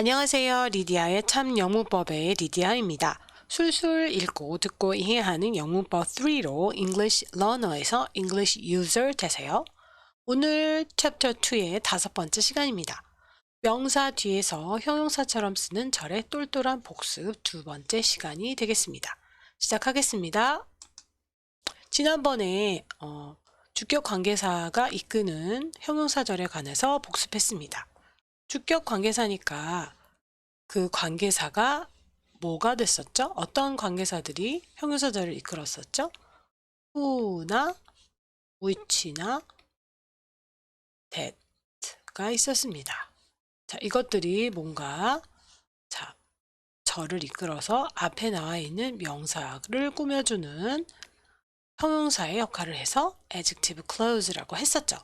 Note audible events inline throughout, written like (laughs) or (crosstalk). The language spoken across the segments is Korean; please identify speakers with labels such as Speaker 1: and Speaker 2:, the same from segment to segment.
Speaker 1: 안녕하세요. 리디아의 참 영문법의 리디아입니다. 술술 읽고 듣고 이해하는 영문법 3로 English Learner에서 English User 되세요. 오늘 챕터 2의 다섯 번째 시간입니다. 명사 뒤에서 형용사처럼 쓰는 절의 똘똘한 복습 두 번째 시간이 되겠습니다. 시작하겠습니다. 지난번에 어, 주격 관계사가 이끄는 형용사절에 관해서 복습했습니다. 주격 관계사니까 그 관계사가 뭐가 됐었죠? 어떤 관계사들이 형용사절을 이끌었었죠? who나 which나 that가 있었습니다. 자, 이것들이 뭔가 자, 절을 이끌어서 앞에 나와 있는 명사를 꾸며주는 형용사의 역할을 해서 adjective clause라고 했었죠.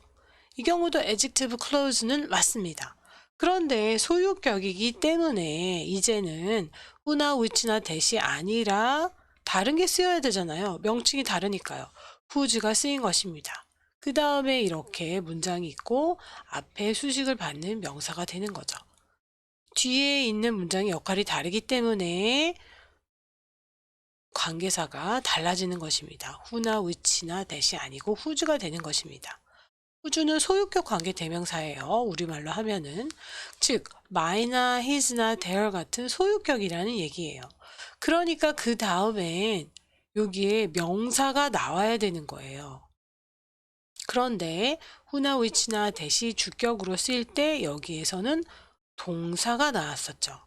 Speaker 1: 이 경우도 adjective clause는 맞습니다. 그런데 소유격이기 때문에 이제는 who나 which나 that이 아니라 다른 게 쓰여야 되잖아요. 명칭이 다르니까요. whose가 쓰인 것입니다. 그 다음에 이렇게 문장이 있고 앞에 수식을 받는 명사가 되는 거죠. 뒤에 있는 문장의 역할이 다르기 때문에 관계사가 달라지는 것입니다. who나 which나 that이 아니고 whose가 되는 것입니다. Whose는 소유격 관계 대명사예요. 우리말로 하면은 즉 my나 his나 their 같은 소유격이라는 얘기예요. 그러니까 그 다음엔 여기에 명사가 나와야 되는 거예요. 그런데 who나 which나 that이 주격으로 쓰일 때 여기에서는 동사가 나왔었죠.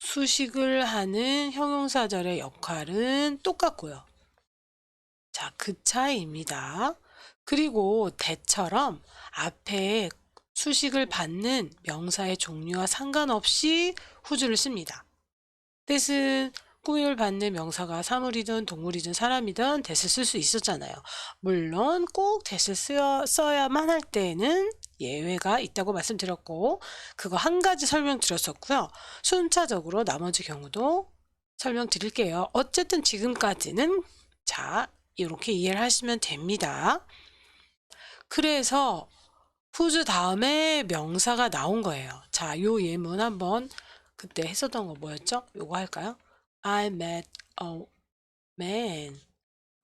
Speaker 1: 수식을 하는 형용사절의 역할은 똑같고요. 자, 그 차이입니다. 그리고 대처럼 앞에 수식을 받는 명사의 종류와 상관없이 후주를 씁니다. 뜻은 꾸밈을 받는 명사가 사물이든 동물이든 사람이든 대을 쓸 수 있었잖아요. 물론 꼭 대을 써야만 할 때는 예외가 있다고 말씀드렸고 그거 한 가지 설명드렸었고요. 순차적으로 나머지 경우도 설명드릴게요. 어쨌든 지금까지는 자 이렇게 이해를 하시면 됩니다. 그래서 후즈 다음에 명사가 나온 거예요. 자, 요 예문 한번 그때 했었던 거 뭐였죠? 요거 할까요? I met a man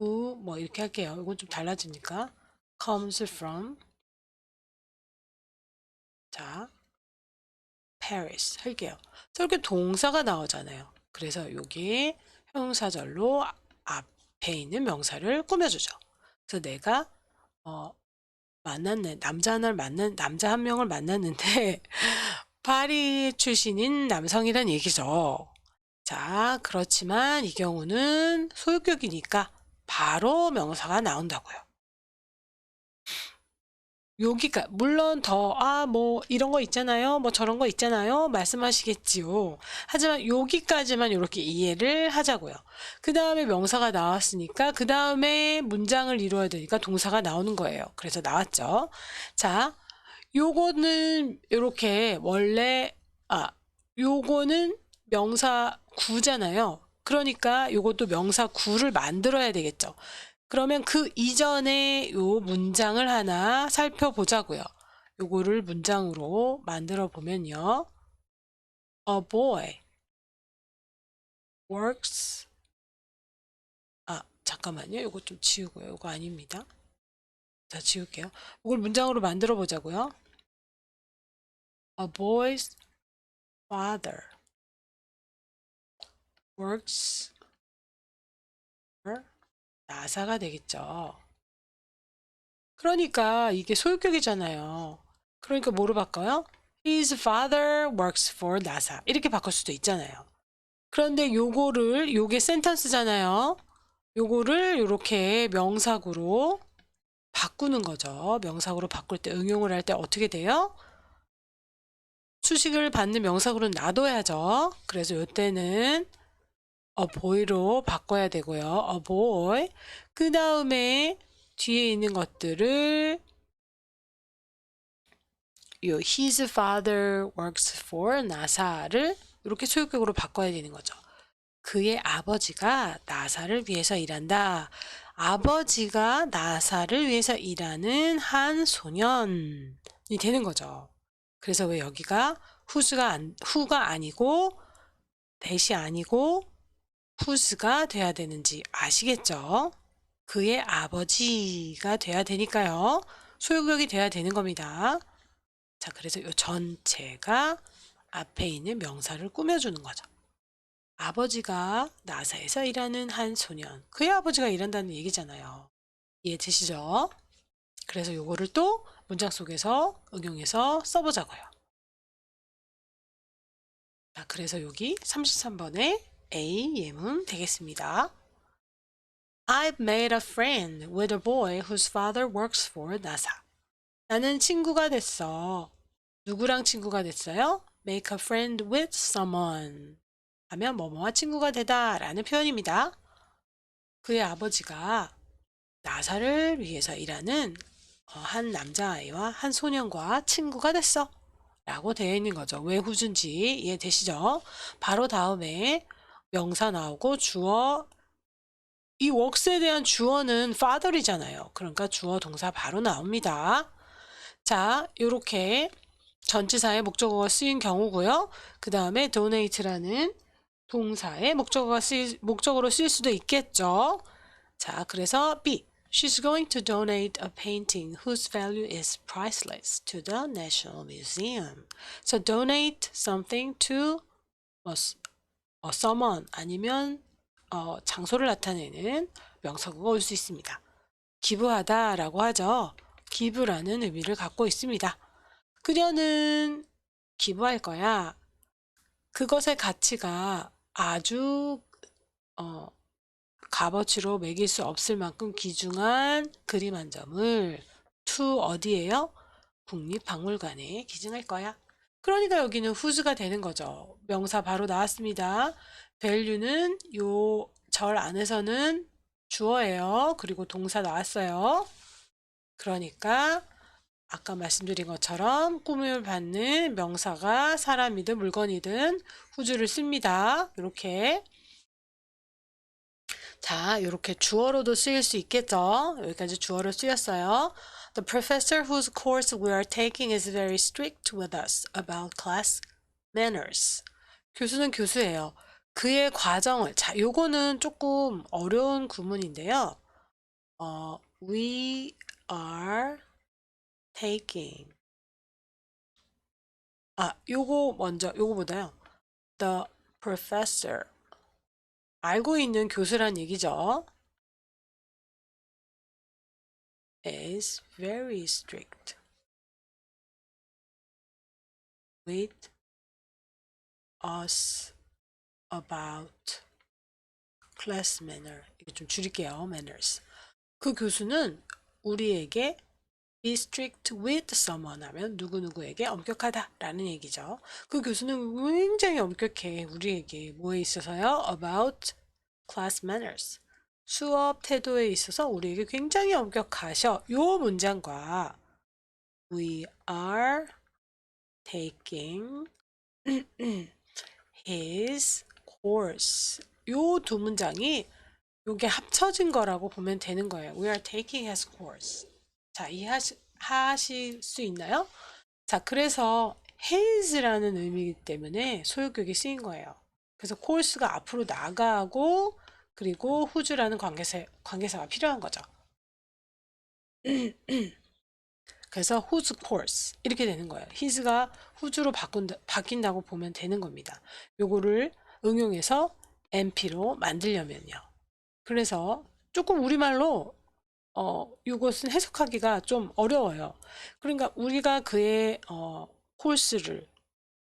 Speaker 1: who 뭐 이렇게 할게요. 이건 좀 달라지니까 comes from 자 Paris 할게요. 저렇게 동사가 나오잖아요. 그래서 여기 형용사절로 앞에 있는 명사를 꾸며주죠. 그래서 내가 어, 만났네 남자 하나를 만난 남자 한 명을 만났는데 (laughs) 파리 출신인 남성이란 얘기죠. 자, 그렇지만 이 경우는 소유격이니까 바로 명사가 나온다고요. 여기가 물론 더 아 뭐 이런 거 있잖아요. 뭐 저런 거 있잖아요. 말씀하시겠지요. 하지만 여기까지만 이렇게 이해를 하자고요. 그 다음에 명사가 나왔으니까 그 다음에 문장을 이루어야 되니까 동사가 나오는 거예요. 그래서 나왔죠. 자, 요거는 이렇게 원래 아 요거는 명사 구잖아요. 그러니까 요것도 명사 구를 만들어야 되겠죠. 그러면 그 이전에 요 문장을 하나 살펴보자고요. 요거를 문장으로 만들어 보면요. A boy works 아, 잠깐만요. 요거 좀 지우고요. 요거 아닙니다. 자, 지울게요. 이걸 문장으로 만들어 보자고요. A boy's father works 나사가 되겠죠. 그러니까 이게 소유격이잖아요. 그러니까 뭐로 바꿔요? His father works for NASA. 이렇게 바꿀 수도 있잖아요. 그런데 요거를 요게 센턴스잖아요. 요거를 이렇게 명사구로 바꾸는 거죠. 명사구로 바꿀 때 응용을 할 때 어떻게 돼요? 수식을 받는 명사구는 놔둬야죠. 그래서 요때는 a boy로 바꿔야 되고요. a boy. 그 다음에 뒤에 있는 것들을 요 his father works for NASA를 이렇게 소유격으로 바꿔야 되는 거죠. 그의 아버지가 나사를 위해서 일한다. 아버지가 나사를 위해서 일하는 한 소년이 되는 거죠. 그래서 왜 여기가 who's가 안, who가 아니고 that이 아니고 whose,가 돼야 되는지 아시겠죠? 그의 아버지가 돼야 되니까요. 소유격이 돼야 되는 겁니다. 자, 그래서 이 전체가 앞에 있는 명사를 꾸며주는 거죠. 아버지가 나사에서 일하는 한 소년. 그의 아버지가 일한다는 얘기잖아요. 이해되시죠? 그래서 요거를 또 문장 속에서 응용해서 써보자고요. 자, 그래서 여기 33번에 A 예문 되겠습니다. I've made a friend with a boy whose father works for NASA. 나는 친구가 됐어. 누구랑 친구가 됐어요? Make a friend with someone. 하면 뭐뭐와 친구가 되다 라는 표현입니다. 그의 아버지가 나사를 위해서 일하는 어, 한 남자아이와 한 소년과 친구가 됐어. 라고 되어 있는 거죠. 왜 후준지 이해되시죠? 바로 다음에 명사 나오고 주어 이 works에 대한 주어는 father이잖아요. 그러니까 주어 동사 바로 나옵니다. 자, 요렇게 전치사의 목적어가 쓰인 경우고요. 그 다음에 donate라는 동사의 목적어가 쓰일, 목적어로 쓰일 수도 있겠죠. 자, 그래서 B. She's going to donate a painting whose value is priceless to the National Museum. So donate something to a someone 아니면 어, 장소를 나타내는 명사구가 올 수 있습니다. 기부하다 라고 하죠. 기부라는 의미를 갖고 있습니다. 그녀는 기부할 거야. 그것의 가치가 아주 어, 값어치로 매길 수 없을 만큼 귀중한 그림 한 점을 to 어디에요? 국립박물관에 기증할 거야. 그러니까 여기는 whose가 되는 거죠. 명사 바로 나왔습니다. value는 요 절 안에서는 주어예요. 그리고 동사 나왔어요. 그러니까 아까 말씀드린 것처럼 꾸밈을 받는 명사가 사람이든 물건이든 후주를 씁니다. 이렇게 자, 이렇게 주어로도 쓰일 수 있겠죠. 여기까지 주어로 쓰였어요. The professor whose course we are taking is very strict with us about class manners. 교수는 교수예요. 그의 과정을 자, 요거는 조금 어려운 구문인데요. 어, we are taking 아, 요거 먼저 요거보다요. The professor 알고 있는 교수란 얘기죠. Is very strict with us about class manner. 이거 좀 줄일게요. manners. 그 교수는 우리에게 be strict with someone 하면 누구누구에게 엄격하다 라는 얘기죠. 그 교수는 굉장히 엄격해. 우리에게 뭐에 있어서요? about class manners. 수업 태도에 있어서 우리에게 굉장히 엄격하셔. 요 문장과 we are taking his course. 요 두 문장이 요게 합쳐진 거라고 보면 되는 거예요. We are taking his course. 자, 이해하실 하실 수 있나요? 자, 그래서 has라는 의미이기 때문에 소유격이 쓰인 거예요. 그래서 course가 앞으로 나가고 그리고 who's라는 관계사, 관계사가 필요한 거죠. (clears throat) 그래서 whose course 이렇게 되는 거예요. his가 who's로 바꾼다, 바뀐다고 보면 되는 겁니다. 요거를 응용해서 NP로 만들려면요. 그래서 조금 우리말로 어, 이것은 해석하기가 좀 어려워요. 그러니까 우리가 그의 어, 코र्스를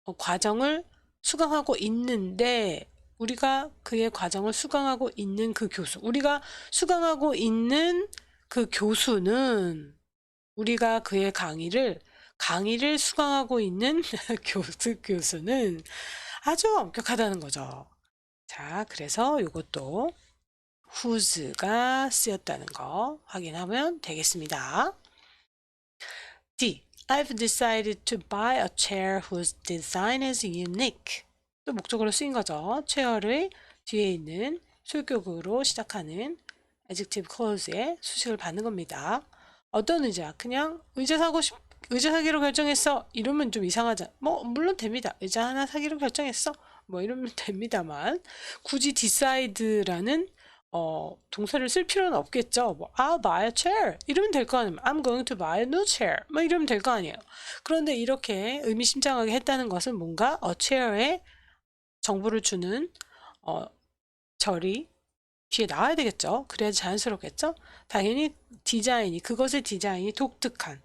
Speaker 1: 어, 과정을 수강하고 있는데 우리가 그의 과정을 수강하고 있는 그 교수, 우리가 수강하고 있는 그 교수는 우리가 그의 강의를 강의를 수강하고 있는 (laughs) 교수 교수는 아주 엄격하다는 거죠. 자, 그래서 이것도 whose가 쓰였다는 거 확인하면 되겠습니다. D. I've decided to buy a chair whose design is unique. 또 목적으로 쓰인 거죠. 체어의 뒤에 있는 소유격으로 시작하는 adjective clause의 수식을 받는 겁니다. 어떤 의자? 그냥 의자 사고 싶, 의자 사기로 결정했어. 이러면 좀 이상하잖아. 뭐 물론 됩니다. 의자 하나 사기로 결정했어. 뭐 이러면 (laughs) 됩니다만 굳이 decide라는 어, 동사를 쓸 필요는 없겠죠. 뭐 I'll buy a chair 이러면 될 거 아니에요. I'm going to buy a new chair 뭐 이러면 될 거 아니에요. 그런데 이렇게 의미심장하게 했다는 것은 뭔가 a chair에 정보를 주는 어, 절이 뒤에 나와야 되겠죠. 그래야지 자연스럽겠죠. 당연히 디자인이 그것의 디자인이 독특한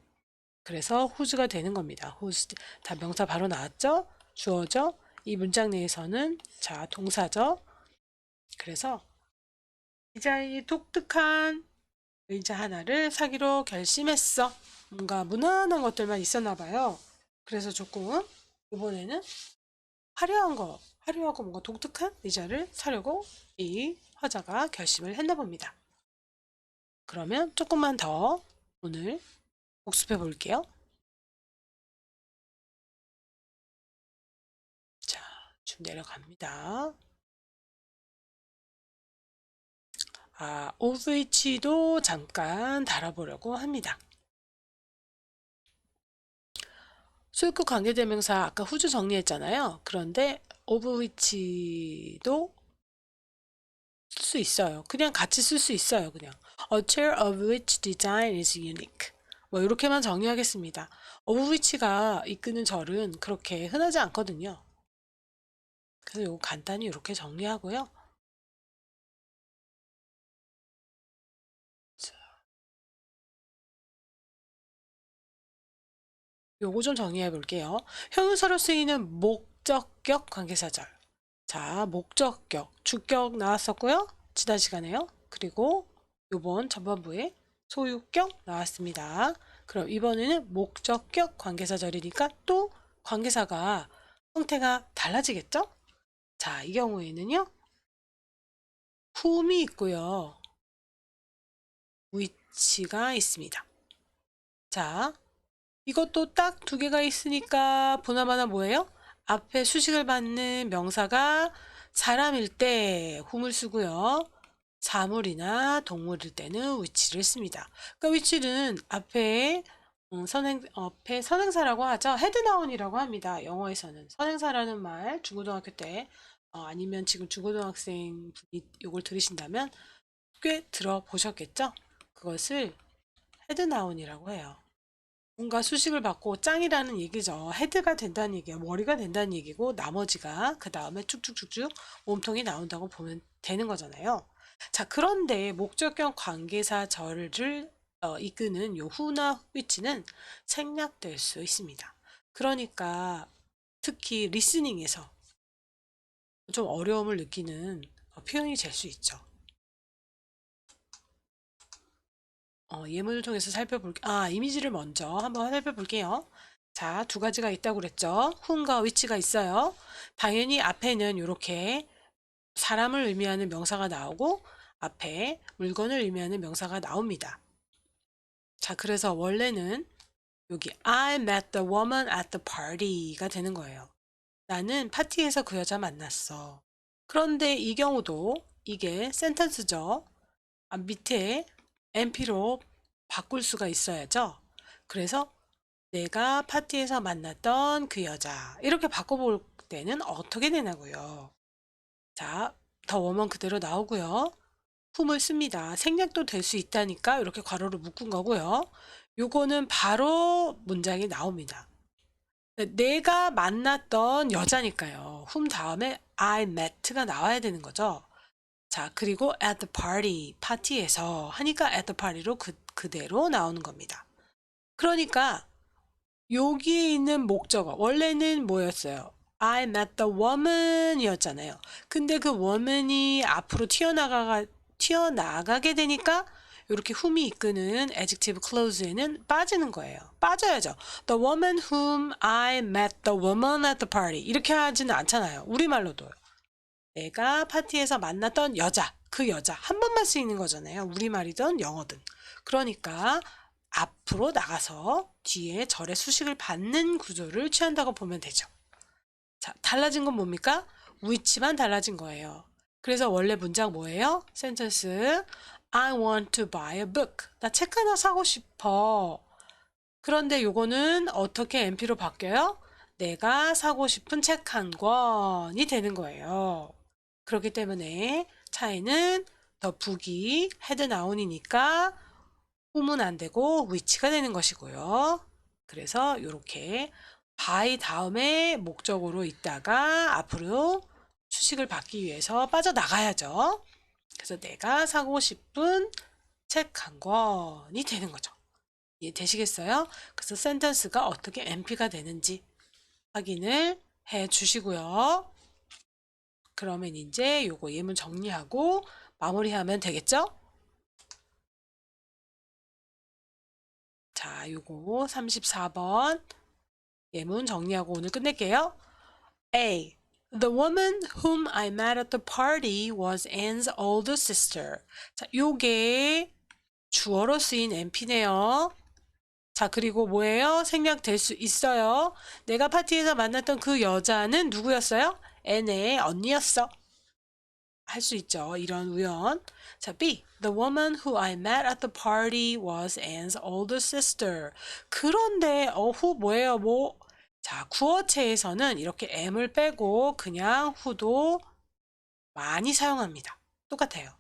Speaker 1: 그래서 whose가 되는 겁니다. whose 다 명사 바로 나왔죠. 주어죠. 이 문장 내에서는 자 동사죠. 그래서 디자인이 독특한 의자 하나를 사기로 결심했어. 뭔가 무난한 것들만 있었나 봐요. 그래서 조금 이번에는 화려한 거, 화려하고 뭔가 독특한 의자를 사려고 이 화자가 결심을 했나 봅니다. 그러면 조금만 더 오늘 복습해 볼게요. 자, 쭉 내려갑니다. 아, which도 잠깐 달아보려고 합니다. 소유격 관계대명사 아까 후주 정리했잖아요. 그런데 which도 쓸 수 있어요. 그냥 같이 쓸 수 있어요. 그냥 a chair of which design is unique. 뭐 이렇게만 정리하겠습니다. of which가 이끄는 절은 그렇게 흔하지 않거든요. 그래서 이거 간단히 이렇게 정리하고요. 요거 좀 정리해 볼게요. 형용사로 쓰이는 목적격 관계사절. 자, 목적격, 주격 나왔었고요. 지난 시간에요. 그리고 요번 전반부에 소유격 나왔습니다. 그럼 이번에는 목적격 관계사절이니까 또 관계사가 형태가 달라지겠죠? 자, 이 경우에는요. whom이 있고요. which가 있습니다. 자, 이것도 딱 두 개가 있으니까 보나마나 뭐예요? 앞에 수식을 받는 명사가 사람일 때 whom을 쓰고요. 사물이나 동물일 때는 which를 씁니다. 그러니까 which는 앞에 음, 선행 앞에 선행사라고 하죠. 헤드나운이라고 합니다. 영어에서는 선행사라는 말 중고등학교 때 어, 아니면 지금 중고등학생 분이 이걸 들으신다면 꽤 들어보셨겠죠? 그것을 헤드나운이라고 해요. 뭔가 수식을 받고 짱이라는 얘기죠. 헤드가 된다는 얘기예요. 머리가 된다는 얘기고 나머지가 그 다음에 쭉쭉쭉쭉 몸통이 나온다고 보면 되는 거잖아요. 자, 그런데 목적격 관계사 절을 어, 이끄는 요 who나 which는 생략될 수 있습니다. 그러니까 특히 리스닝에서 좀 어려움을 느끼는 어, 표현이 될 수 있죠. 어, 예문을 통해서 살펴볼게 아, 이미지를 먼저 한번 살펴볼게요. 자, 두 가지가 있다고 그랬죠. whom과 which가 있어요. 당연히 앞에는 이렇게 사람을 의미하는 명사가 나오고 앞에 물건을 의미하는 명사가 나옵니다. 자, 그래서 원래는 여기 I met the woman at the party가 되는 거예요. 나는 파티에서 그 여자 만났어. 그런데 이 경우도 이게 센텐스죠. 아, 밑에 NP로 바꿀 수가 있어야죠. 그래서 내가 파티에서 만났던 그 여자 이렇게 바꿔볼 때는 어떻게 되냐고요. 자, 더 워먼 그대로 나오고요. whom을 씁니다. 생략도 될 수 있다니까 이렇게 괄호를 묶은 거고요. 요거는 바로 문장이 나옵니다. 내가 만났던 여자니까요. whom 다음에 I met가 나와야 되는 거죠. 자, 그리고 at the party, 파티에서 하니까 at the party로 그, 그대로 나오는 겁니다. 그러니까 여기에 있는 목적어 원래는 뭐였어요? I met the woman 이었잖아요. 근데 그 woman이 앞으로 튀어나가, 튀어나가게 되니까 이렇게 whom이 이끄는 adjective clause에는 빠지는 거예요. 빠져야죠. The woman whom I met the woman at the party. 이렇게 하지는 않잖아요. 우리말로도요. 내가 파티에서 만났던 여자, 그 여자 한 번만 쓰이는 거잖아요. 우리말이든 영어든. 그러니까 앞으로 나가서 뒤에 절의 수식을 받는 구조를 취한다고 보면 되죠. 자, 달라진 건 뭡니까? 위치만 달라진 거예요. 그래서 원래 문장 뭐예요? 센텐스 I want to buy a book. 나 책 하나 사고 싶어. 그런데 요거는 어떻게 NP로 바뀌어요? 내가 사고 싶은 책 한 권이 되는 거예요. 그렇기 때문에 차이는 더 북이 헤드 나온이니까 후문 안 되고 위치가 되는 것이고요. 그래서 이렇게 by 다음에 목적으로 있다가 앞으로 수식을 받기 위해서 빠져나가야죠. 그래서 내가 사고 싶은 책 한 권이 되는 거죠. 이해되시겠어요? 그래서 센텐스가 어떻게 NP가 되는지 확인을 해 주시고요. 그러면 이제 요거 예문 정리하고 마무리하면 되겠죠? 자, 요거 34번 예문 정리하고 오늘 끝낼게요. A. The woman whom I met at the party was Anne's older sister. 자, 요게 주어로 쓰인 NP네요. 자, 그리고 뭐예요? 생략될 수 있어요. 내가 파티에서 만났던 그 여자는 누구였어요? Anne의 언니였어. 할 수 있죠. 이런 우연. 자, B. The woman who I met at the party was Anne's older sister. 그런데 어후 뭐예요? 뭐 자, 구어체에서는 이렇게 m을 빼고 그냥 who도 많이 사용합니다. 똑같아요.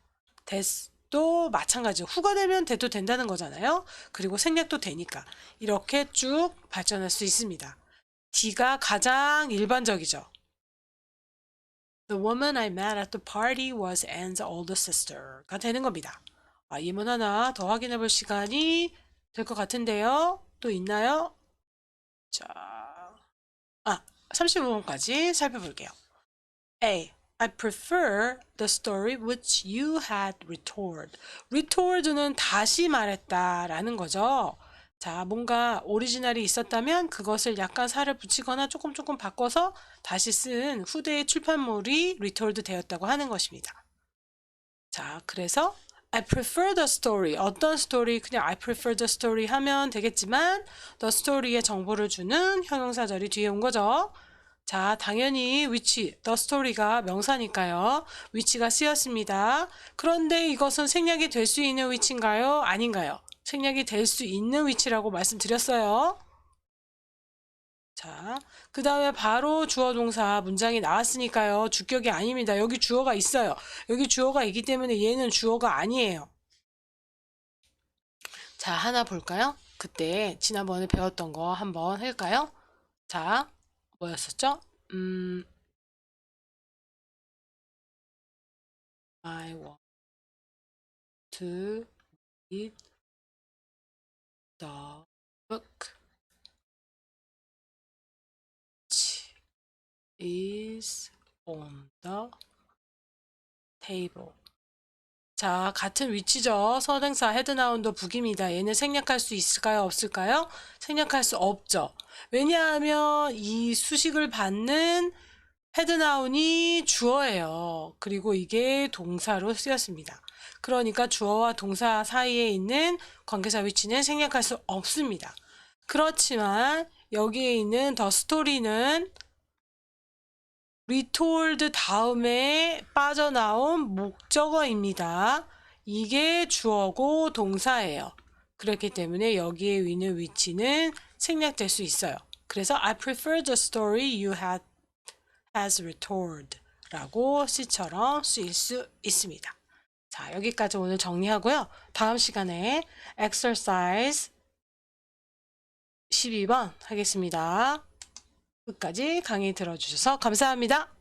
Speaker 1: 됐도 마찬가지로 후가 되면 돼도 된다는 거잖아요. 그리고 생략도 되니까 이렇게 쭉 발전할 수 있습니다. D가 가장 일반적이죠. The woman I met at the party was Anne's older sister가 되는 겁니다. 아, 예문 하나 더 확인해 볼 시간이 될 것 같은데요. 또 있나요? 자, 아, 35번까지 살펴볼게요. A. I prefer the story which you had retold. retord는 다시 말했다 라는 거죠. 자, 뭔가 오리지널이 있었다면 그것을 약간 살을 붙이거나 조금 조금 바꿔서 다시 쓴 후대의 출판물이 retold 되었다고 하는 것입니다. 자, 그래서 I prefer the story. 어떤 스토리? 그냥 I prefer the story 하면 되겠지만 the story의 정보를 주는 형용사절이 뒤에 온 거죠. 자, 당연히 which, the story가 명사니까요. which가 쓰였습니다. 그런데 이것은 생략이 될 수 있는 which인가요? 아닌가요? 생략이 될 수 있는 위치라고 말씀드렸어요. 자, 그 다음에 바로 주어 동사 문장이 나왔으니까요. 주격이 아닙니다. 여기 주어가 있어요. 여기 주어가 있기 때문에 얘는 주어가 아니에요. 자, 하나 볼까요? 그때 지난번에 배웠던 거 한번 할까요? 자, 뭐였었죠? 음, I want to read the book is on the table. 자, 같은 위치죠. 선행사 헤드나운더 북입니다. 얘는 생략할 수 있을까요? 없을까요? 생략할 수 없죠. 왜냐하면 이 수식을 받는 헤드나운이 주어예요. 그리고 이게 동사로 쓰였습니다. 그러니까 주어와 동사 사이에 있는 관계사 위치는 생략할 수 없습니다. 그렇지만 여기에 있는 더 스토리는 retold 다음에 빠져나온 목적어입니다. 이게 주어고 동사예요. 그렇기 때문에 여기에 있는 위치는 생략될 수 있어요. 그래서 I prefer the story you had has retold 라고 C처럼 쓰일 수 있습니다. 자, 여기까지 오늘 정리하고요. 다음 시간에 exercise 12번 하겠습니다. 끝까지 강의 들어주셔서 감사합니다.